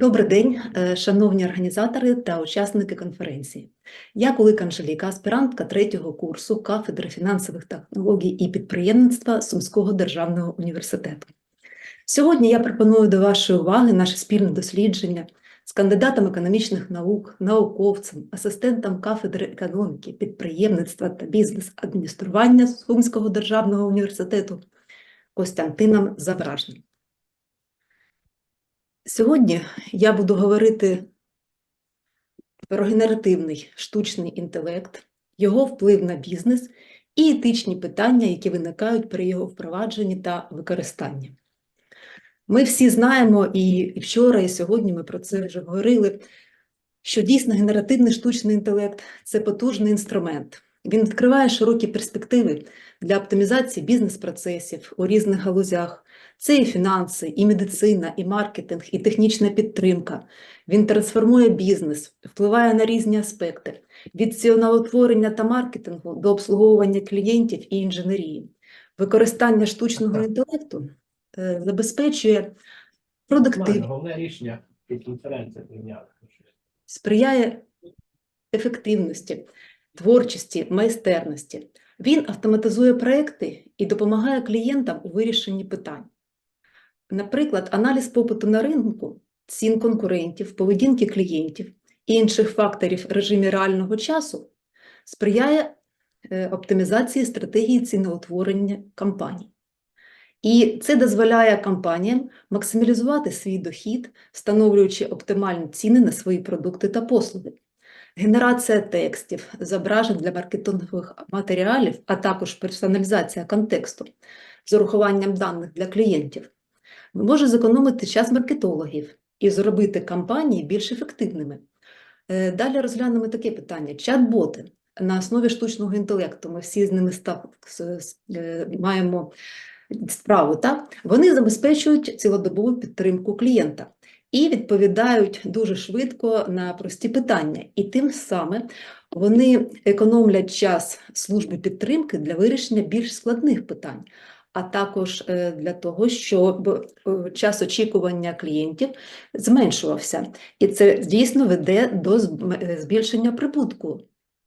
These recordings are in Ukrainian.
Добрий день, е, шановні організатори та учасники конференції. Я Кулик Анжеліка, аспірантка третього курсу кафедри фінансових технологій і підприємництва Сумського державного університету. Сьогодні я пропоную до вашої уваги наше спільне дослідження з кандидатом економічних наук, науковцем, асистентом кафедри економіки, підприємництва та бізнес-адміністрування Сумського державного університету Костянтином Забражним. Сьогодні я буду говорити про генеративний штучний інтелект, його вплив на бізнес і етичні питання, які виникають при його впровадженні та використанні. Ми всі знаємо, і вчора, і сьогодні ми про це вже говорили, що дійсно генеративний штучний інтелект це потужний інструмент. Він відкриває широкі перспективи для оптимізації бізнес-процесів у різних галузях. Це і фінанси, і медицина, і маркетинг, і технічна підтримка. Він трансформує бізнес, впливає на різні аспекти від ціоналотворення та маркетингу до обслуговування клієнтів і інженерії. Використання штучного інтелекту е, забезпечує продуктивність, Головне рішення під конференція прийняти. сприяє ефективності, творчості, майстерності. Він автоматизує проекти і допомагає клієнтам у вирішенні питань. Наприклад, аналіз попиту на ринку, цін конкурентів, поведінки клієнтів і інших факторів в режимі реального часу сприяє е, оптимізації стратегії ціноутворення компаній. І це дозволяє компаніям максималізувати свій дохід, встановлюючи оптимальні ціни на свої продукти та послуги. Генерація текстів, зображень для маркетингових матеріалів, а також персоналізація контексту з урахуванням даних для клієнтів може зекономити час маркетологів і зробити кампанії більш ефективними. Е, Далі розглянемо таке питання: чат-боти на основі штучного інтелекту. Ми всі з ними став, е, маємо справу. Так? Вони забезпечують цілодобову підтримку клієнта і відповідають дуже швидко на прості питання. І тим самим вони економлять час служби підтримки для вирішення більш складних питань а також е, для того, щоб е, час очікування клієнтів зменшувався. І це дійсно веде до е, збільшення прибутку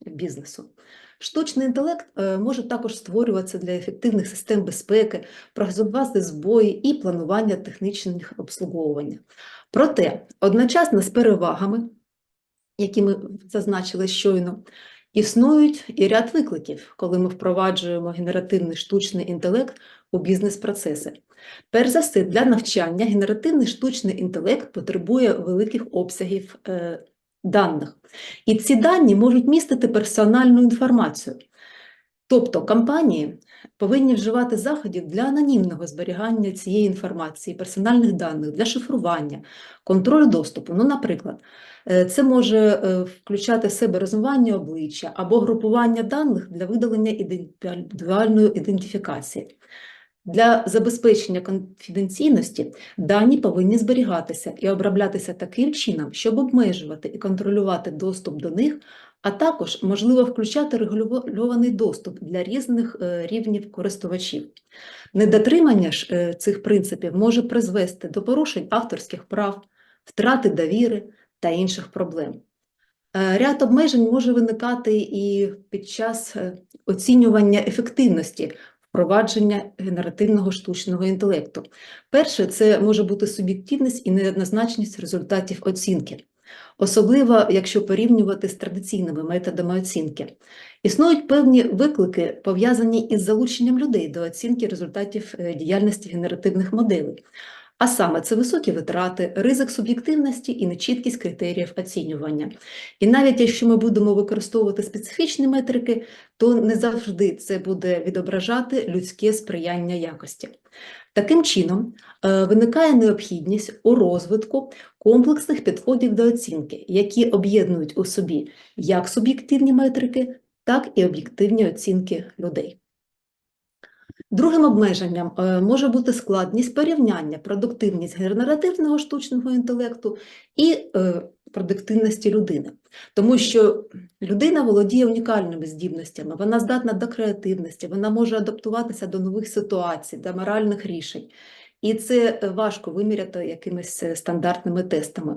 бізнесу. Штучний інтелект може також створюватися для ефективних систем безпеки, прогнозувати збої і планування технічних обслуговування. Проте одночасно з перевагами, які ми зазначили щойно, існують і ряд викликів, коли ми впроваджуємо генеративний штучний інтелект у бізнес-процеси. Перш за все, для навчання генеративний штучний інтелект потребує великих обсягів е, даних. І ці дані можуть містити персональну інформацію. Тобто компанії повинні вживати заходів для анонімного зберігання цієї інформації, персональних даних, для шифрування, контролю доступу. Ну, наприклад, е, це може е, включати в себе розвивання обличчя або групування даних для видалення індивідуальної ідентифікації. Для забезпечення конфіденційності дані повинні зберігатися і оброблятися таким чином, щоб обмежувати і контролювати доступ до них, а також можливо включати регульований доступ для різних е, рівнів користувачів. Недотримання ж е, цих принципів може призвести до порушень авторських прав, втрати довіри та інших проблем. Е, Ряд обмежень може виникати і під час оцінювання ефективності впровадження генеративного штучного інтелекту. Перше, це може бути суб'єктивність і неоднозначність результатів оцінки, особливо якщо порівнювати з традиційними методами оцінки. Існують певні виклики, пов'язані із залученням людей до оцінки результатів е, діяльності генеративних моделей. А саме це високі витрати, ризик суб'єктивності і нечіткість критеріїв оцінювання. І навіть якщо ми будемо використовувати специфічні метрики, то не завжди це буде відображати людське сприяння якості. Таким чином, е, виникає необхідність у розвитку комплексних підходів до оцінки, які об'єднують у собі як суб'єктивні метрики, так і об'єктивні оцінки людей. Другим обмеженням е, може бути складність порівняння продуктивність генеративного штучного інтелекту і е, продуктивності людини. Тому що людина володіє унікальними здібностями, вона здатна до креативності, вона може адаптуватися до нових ситуацій, до моральних рішень. і це е, важко виміряти якимись стандартними тестами.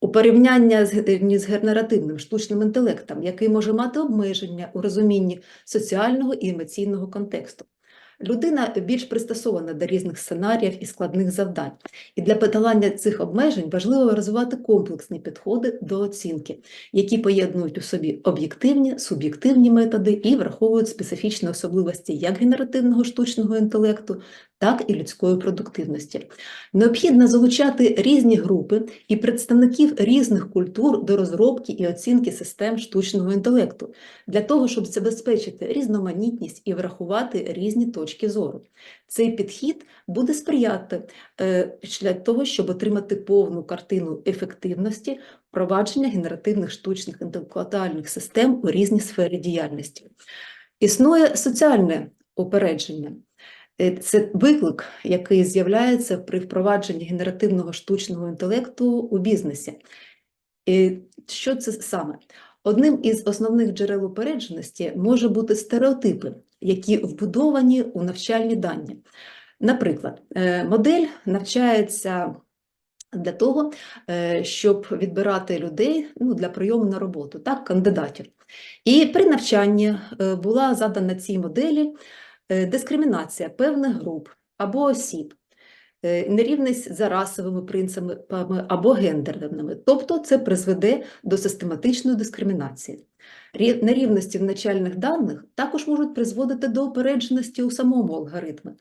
У порівняння з генеративним штучним інтелектом, який може мати обмеження у розумінні соціального і емоційного контексту. Людина більш пристосована до різних сценаріїв і складних завдань. І для подолання цих обмежень важливо розвивати комплексні підходи до оцінки, які поєднують у собі об'єктивні, суб'єктивні методи і враховують специфічні особливості як генеративного штучного інтелекту, так і людської продуктивності. Необхідно залучати різні групи і представників різних культур до розробки і оцінки систем штучного інтелекту для того, щоб забезпечити різноманітність і врахувати різні точки зору. Цей підхід буде сприяти е, для того, щоб отримати повну картину ефективності впровадження генеративних штучних інтелектуальних систем у різні сфери діяльності. Існує соціальне упередження. Е, Це виклик, який з'являється при впровадженні генеративного штучного інтелекту у бізнесі. І що це саме? Одним із основних джерел упередженості може бути стереотипи, які вбудовані у навчальні дані. Наприклад, е, модель навчається для того, е, щоб відбирати людей ну, для прийому на роботу, так, кандидатів. І при навчанні е, була задана цій моделі е, дискримінація певних груп або осіб, е, нерівність за расовими принципами або гендерними. Тобто це призведе до систематичної дискримінації. Нерівності в начальних даних також можуть призводити до упередженості у самому алгоритмі,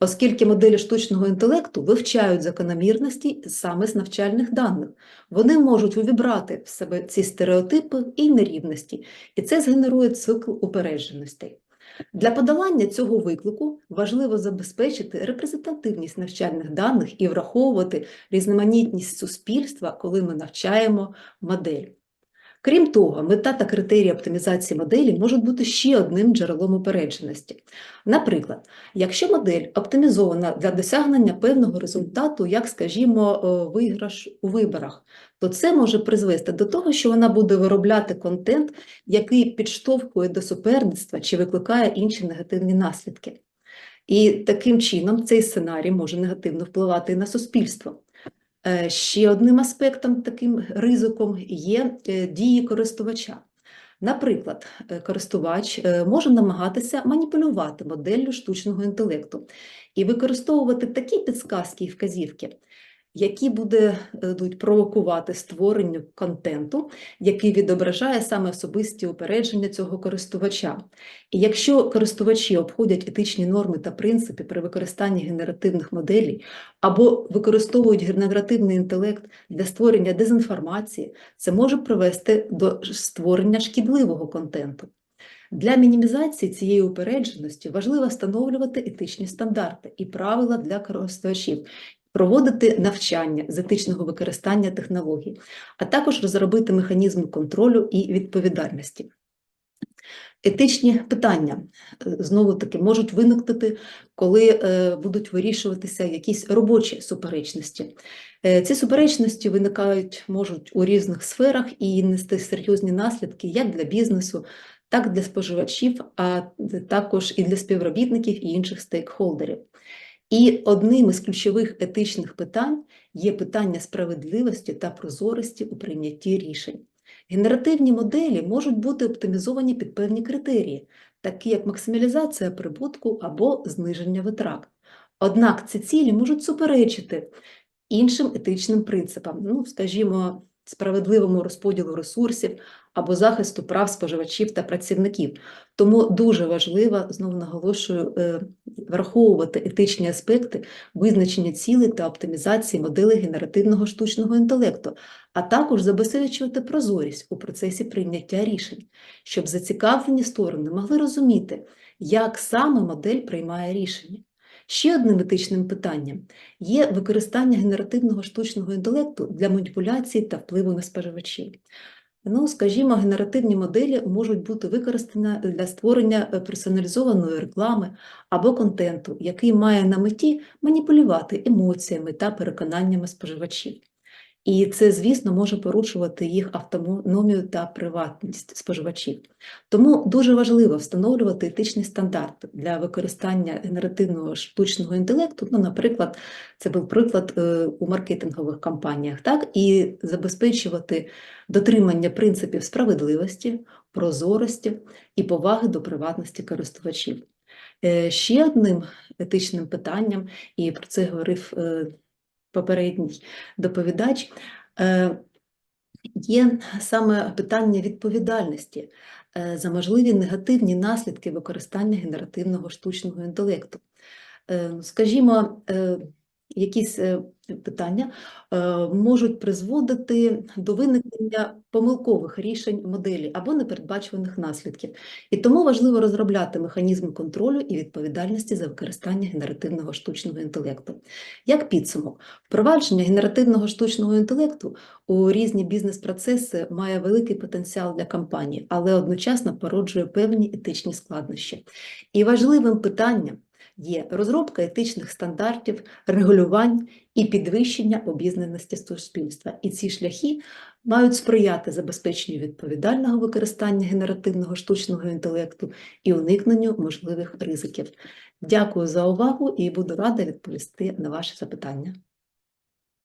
оскільки моделі штучного інтелекту вивчають закономірності саме з навчальних даних. Вони можуть увібрати в себе ці стереотипи і нерівності, і це згенерує цикл упередженостей. Для подолання цього виклику важливо забезпечити репрезентативність навчальних даних і враховувати різноманітність суспільства, коли ми навчаємо модель. Крім того, мета та критерії оптимізації моделі можуть бути ще одним джерелом упередженості. Наприклад, якщо модель оптимізована для досягнення певного результату, як, скажімо, е, виграш у виборах, то це може призвести до того, що вона буде виробляти контент, який підштовхує до суперництва чи викликає інші негативні наслідки. І таким чином цей сценарій може негативно впливати на суспільство. Е, Ще одним аспектом, таким ризиком, є е, дії користувача. Наприклад, е, користувач може намагатися маніпулювати моделлю штучного інтелекту і використовувати такі підсказки і вказівки, які будуть провокувати створення контенту, який відображає саме особисті упередження цього користувача. І якщо користувачі обходять етичні норми та принципи при використанні генеративних моделей або використовують генеративний інтелект для створення дезінформації, це може привести до створення шкідливого контенту. Для мінімізації цієї упередженості важливо встановлювати етичні стандарти і правила для користувачів, проводити навчання з етичного використання технологій, а також розробити механізми контролю і відповідальності. Етичні питання е, знову таки можуть виникнути, коли е, будуть вирішуватися якісь робочі суперечності. Е, ці суперечності виникають можуть у різних сферах і нести серйозні наслідки як для бізнесу, так для споживачів, а також і для співробітників і інших стейкхолдерів. І одним із ключових етичних питань є питання справедливості та прозорості у прийнятті рішень. Генеративні моделі можуть бути оптимізовані під певні критерії, такі як максималізація прибутку або зниження витрат. Однак ці цілі можуть суперечити іншим етичним принципам, ну, скажімо, справедливому розподілу ресурсів або захисту прав споживачів та працівників. Тому дуже важливо, знову наголошую, е, враховувати етичні аспекти визначення цілей та оптимізації моделей генеративного штучного інтелекту, а також забезпечувати прозорість у процесі прийняття рішень, щоб зацікавлені сторони могли розуміти, як саме модель приймає рішення. Ще одним етичним питанням є використання генеративного штучного інтелекту для маніпуляцій та впливу на споживачів. Ну, скажімо, генеративні моделі можуть бути використані для створення е, персоналізованої реклами або контенту, який має на меті маніпулювати емоціями та переконаннями споживачів. І це, звісно, може порушувати їх автономію та приватність споживачів. Тому дуже важливо встановлювати етичний стандарт для використання генеративного штучного інтелекту. Ну, наприклад, це був приклад е, у маркетингових кампаніях, так і забезпечувати дотримання принципів справедливості, прозорості і поваги до приватності користувачів. Е, Ще одним етичним питанням, і про це говорив е, попередній доповідач, е, є саме питання відповідальності е, за можливі негативні наслідки використання генеративного штучного інтелекту. Е, Скажімо, якісь е, питання е, можуть призводити до виникнення помилкових рішень моделі або непередбачуваних наслідків. І тому важливо розробляти механізми контролю і відповідальності за використання генеративного штучного інтелекту. Як підсумок, впровадження генеративного штучного інтелекту у різні бізнес-процеси має великий потенціал для компаній, але одночасно породжує певні етичні складнощі. І важливим питанням є розробка етичних стандартів, регулювань і підвищення обізнаності суспільства. І ці шляхи мають сприяти забезпеченню відповідального використання генеративного штучного інтелекту і уникненню можливих ризиків. Дякую за увагу і буду рада відповісти на ваші запитання.